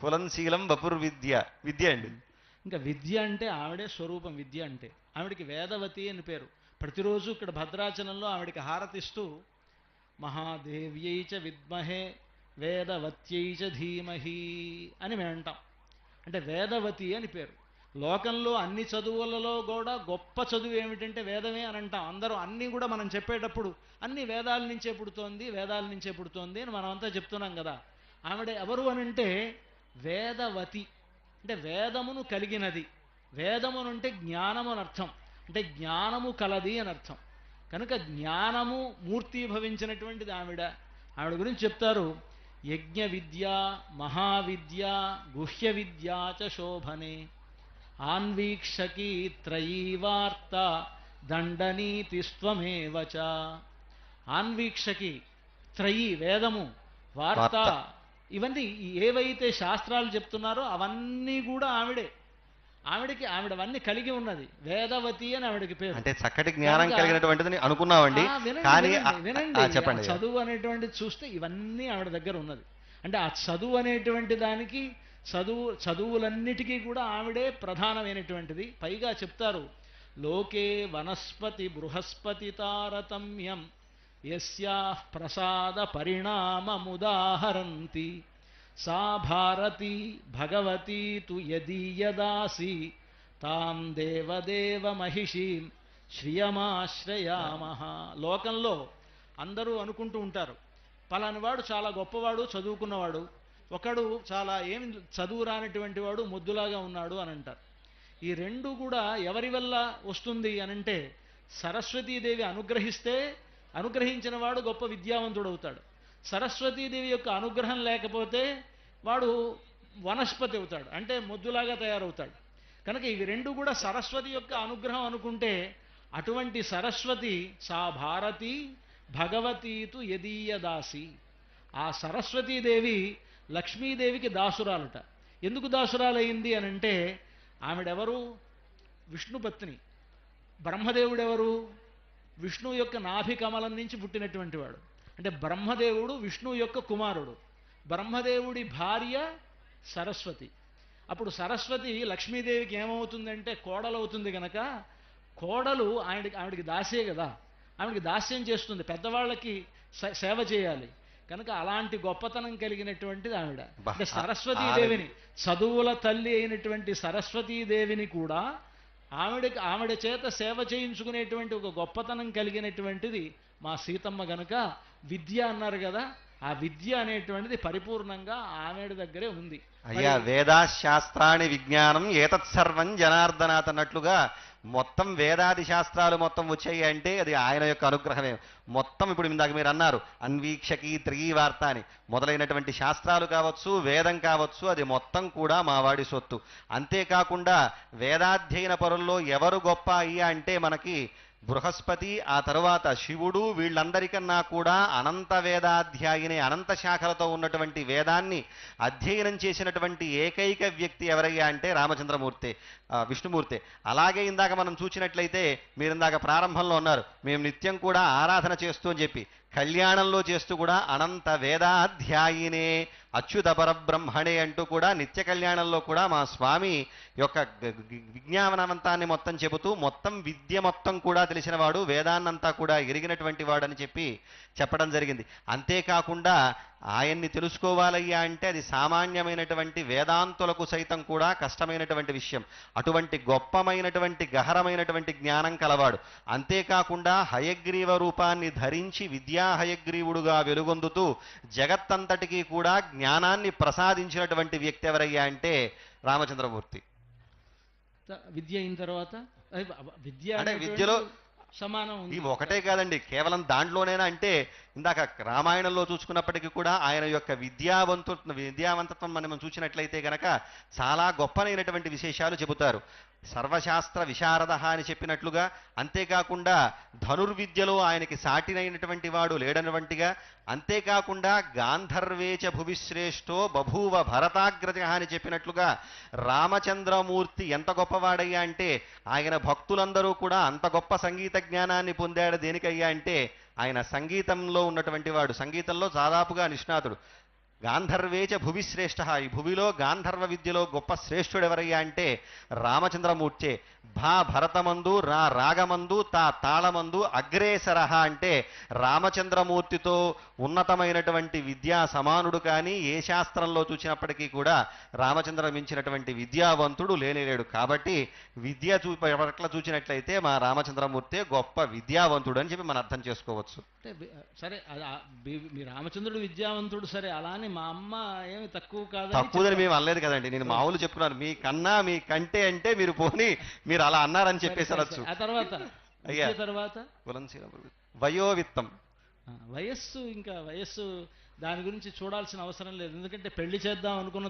కులంశీలం వపుర్విద్య విద్య. అండి. ఇంకా విద్య అంటే ఆవిడే స్వరూపం విద్య అంటే. ఆవిడికి వేదవతి అని పేరు. ప్రతిరోజు ఇక్కడ భద్రాచలంలో ఆవిడికి హారతిస్తూ మహాదేవ్యై చ విద్మహే వేదవత్యై చ ధీమహి అని మేము అంటాం. అంటే వేదవతి అని పేరు. లోకంలో అన్ని చదువులలో కూడా గొప్ప చదువు ఏమిటంటే వేదమే అని అంటాం. అందరూ అన్నీ కూడా మనం చెప్పేటప్పుడు అన్ని వేదాల నుంచే పుడుతోంది వేదాల నుంచే పుడుతోంది అని మనమంతా చెప్తున్నాం కదా. ఆవిడ ఎవరు అని అంటే వేదవతి. అంటే వేదమును కలిగినది. వేదమునంటే జ్ఞానము అని అర్థం. అంటే జ్ఞానము కలది అని అర్థం. కనుక జ్ఞానము మూర్తీభవించినటువంటిది ఆవిడ. ఆవిడ గురించి చెప్తారు. యజ్ఞ విద్య మహావిద్య గుహ్య విద్యా చ శోభనే. ఆన్వీక్షకి త్రయీ వార్త దండనీతిస్త్వమేవ ఆన్వీక్షకి త్రయీ వేదము వార్త. ఇవన్నీ ఏవైతే శాస్త్రాలు చెప్తున్నారో అవన్నీ కూడా ఆవిడే. ఆవిడకి ఆవిడవన్నీ కలిగి ఉన్నది. వేదవతి అని ఆవిడకి పేరు. అంటే చక్కటి జ్ఞానం కలిగినటువంటిది అనుకున్నామండి. కానీ వినండి, చెప్పండి. చదువు అనేటువంటిది చూస్తే ఇవన్నీ ఆవిడ దగ్గర ఉన్నది. అంటే ఆ చదువు అనేటువంటి దానికి చదువు చదువులన్నిటికీ కూడా ఆవిడే ప్రధానమైనటువంటిది. పైగా చెప్తారు లోకే వనస్పతి బృహస్పతి తారతమ్యం యస్యా ప్రసాద పరిణామముదాహరంతి సా భారతి భగవతీ తు యదీయదాసి తాం దేవదేవ మహిషీం శ్రియమాశ్రయామః. లోకంలో అందరూ అనుకుంటూ ఉంటారు. పలానివాడు చాలా గొప్పవాడు చదువుకున్నవాడు. ఒకడు చాలా ఏం చదువు రానటువంటి వాడు ముద్దులాగా ఉన్నాడు అని అంటారు. ఈ రెండు కూడా ఎవరి వల్ల వస్తుంది అనంటే సరస్వతీదేవి అనుగ్రహిస్తే అనుగ్రహించిన వాడు గొప్ప విద్యావంతుడు అవుతాడు సరస్వతీదేవి యొక్క అనుగ్రహం లేకపోతే వాడు వనస్పతి అవుతాడు. అంటే మొద్దులాగా తయారవుతాడు. కనుక ఇవి రెండు కూడా సరస్వతి యొక్క అనుగ్రహం అనుకుంటే అటువంటి సరస్వతి సా భారతి భగవతీతు యదీయ దాసి ఆ సరస్వతీదేవి లక్ష్మీదేవికి దాసురాలుట. ఎందుకు దాసురాలయ్యింది అని అంటే ఆవిడెవరు విష్ణుపత్ని. బ్రహ్మదేవుడెవరు? విష్ణువు యొక్క నాభి కమలం నుంచి పుట్టినటువంటి వాడు. అంటే బ్రహ్మదేవుడు విష్ణువు యొక్క కుమారుడు. బ్రహ్మదేవుడి భార్య సరస్వతి. అప్పుడు సరస్వతి లక్ష్మీదేవికి ఏమవుతుందంటే కోడలవుతుంది గనక కోడలు ఆవిడకి ఆవిడకి దాసే కదా. ఆవిడకి దాస్యం చేస్తుంది. పెద్దవాళ్ళకి సేవ చేయాలి. కనుక అలాంటి గొప్పతనం కలిగినటువంటిది ఆవిడ. అంటే సరస్వతీదేవిని చదువుల తల్లి అయినటువంటి సరస్వతీదేవిని కూడా ఆవిడకి ఆవిడ చేత సేవ చేయించుకునేటువంటి ఒక గొప్పతనం కలిగినటువంటిది మా సీతమ్మ గనుక విద్య అన్నారు కదా ఆ విద్య అనేటువంటిది పరిపూర్ణంగా ఆవిడ దగ్గరే ఉంది. అయ్యా వేదాశాస్త్రాన్ని విజ్ఞానం ఏతత్ సర్వం జనార్దనాథ్ అన్నట్లుగా మొత్తం వేదాది శాస్త్రాలు మొత్తం వచ్చాయి అంటే అది ఆయన యొక్క అనుగ్రహమే. మొత్తం ఇప్పుడు ఇందాక మీరు అన్నారు అన్వీక్షకి త్రిగీ వార్త అని మొదలైనటువంటి శాస్త్రాలు కావచ్చు వేదం కావచ్చు అది మొత్తం కూడా మావాడి సొత్తు. అంతేకాకుండా వేదాధ్యయన పరుల్లో ఎవరు గొప్ప అయ్యా అంటే మనకి బృహస్పతి ఆ తరువాత శివుడు వీళ్ళందరికన్నా కూడా అనంత వేదాధ్యాయిని అనంత శాఖలతో ఉన్నటువంటి వేదాన్ని అధ్యయనం చేసినటువంటి ఏకైక వ్యక్తి ఎవరయ్యా అంటే రామచంద్రమూర్తి విష్ణుమూర్తి. అలాగే ఇందాక మనం చూసినట్లయితే మీరు ఇందాక ప్రారంభంలో ఉన్నారు మేము నిత్యం కూడా ఆరాధన చేస్తూ అని చెప్పి కళ్యాణంలో చేస్తూ కూడా అనంత వేదాధ్యాయినే అచ్యుత పరబ్రహ్మణే అంటూ కూడా నిత్య కళ్యాణంలో కూడా మా స్వామి యొక్క విజ్ఞానవంతాన్ని మొత్తం చెబుతూ మొత్తం విద్య మొత్తం కూడా తెలిసినవాడు వేదాన్నంతా కూడా ఎరిగినటువంటి వాడని చెప్పి చెప్పడం జరిగింది. అంతేకాకుండా ఆయన్ని తెలుసుకోవాలయ్యా అంటే అది సామాన్యమైనటువంటి వేదాంతులకు సైతం కూడా కష్టమైనటువంటి విషయం. అటువంటి గొప్పమైనటువంటి గహరమైనటువంటి జ్ఞానం కలవాడు. అంతేకాకుండా హయగ్రీవ రూపాన్ని ధరించి విద్యా హయగ్రీవుడుగా వెలుగొందుతూ జగత్తంతటికీ కూడా జ్ఞానాన్ని ప్రసాదించినటువంటి వ్యక్తి ఎవరయ్యా అంటే రామచంద్రమూర్తి. విద్య అయిన తర్వాత విద్య అంటే విద్యలో సమానం ఉంది. ఇవి ఒకటే కాదండి కేవలం దాంట్లోనేనా అంటే ఇందాక రామాయణంలో చూసుకున్నప్పటికీ కూడా ఆయన యొక్క విద్యావంతు విద్యావంతత్వం మనం చూసినట్లయితే గనక చాలా గొప్పనైనటువంటి విశేషాలు చెబుతారు. సర్వశాస్త్ర విశారద అని చెప్పినట్లుగా అంతేకాకుండా ధనుర్విద్యలో ఆయనకి సాటినైనటువంటి వాడు లేడనటువంటిగా అంతేకాకుండా గాంధర్వేచ భువిశ్రేష్ఠో బభూవ భరతాగ్రజ అని చెప్పినట్లుగా రామచంద్రమూర్తి ఎంత గొప్పవాడయ్యా అంటే ఆయన భక్తులందరూ కూడా అంత గొప్ప సంగీత జ్ఞానాన్ని పొందాడు దేనికయ్యా అంటే ఆయన సంగీతంలో ఉన్నటువంటి వాడు. సంగీతంలో దాదాపుగా నిష్ణాతుడు. గాంధర్వేచ భువి శ్రేష్ఠ ఈ భువిలో గాంధర్వ విద్యలో గొప్ప శ్రేష్ఠుడెవరయ్యా అంటే రామచంద్రమూర్తే భా భరతమందు రా రాగమందు తా తాళమందు అగ్రేసర అంటే రామచంద్రమూర్తితో ఉన్నతమైనటువంటి విద్యా సమానుడు కానీ ఏ శాస్త్రంలో చూసినప్పటికీ కూడా రామచంద్ర మించినటువంటి విద్యావంతుడు లేనేలేడు. కాబట్టి విద్య చూ పట్ల చూసినట్లయితే మా రామచంద్రమూర్తే గొప్ప విద్యావంతుడు అని చెప్పి మనం అర్థం చేసుకోవచ్చు. సరే మీ రామచంద్రుడు విద్యావంతుడు సరే అలా అని మా అమ్మ ఏమి తక్కువ కాదని తక్కువదని మేము అనలేదు కదండి. నేను మామూలు చెప్తున్నాను. మీ కన్నా మీ కంటే అంటే మీరు పోని మీరు అలా అన్నారని చెప్పేసి అనొచ్చు. ఆ తర్వాత? అయ్యా. విద్య తర్వాత? కులంశీల వయోవిత్తం. వయస్సు ఇంకా వయస్సు దాని గురించి చూడాల్సిన అవసరం లేదు. ఎందుకంటే పెళ్ళి చేద్దాం అనుకున్న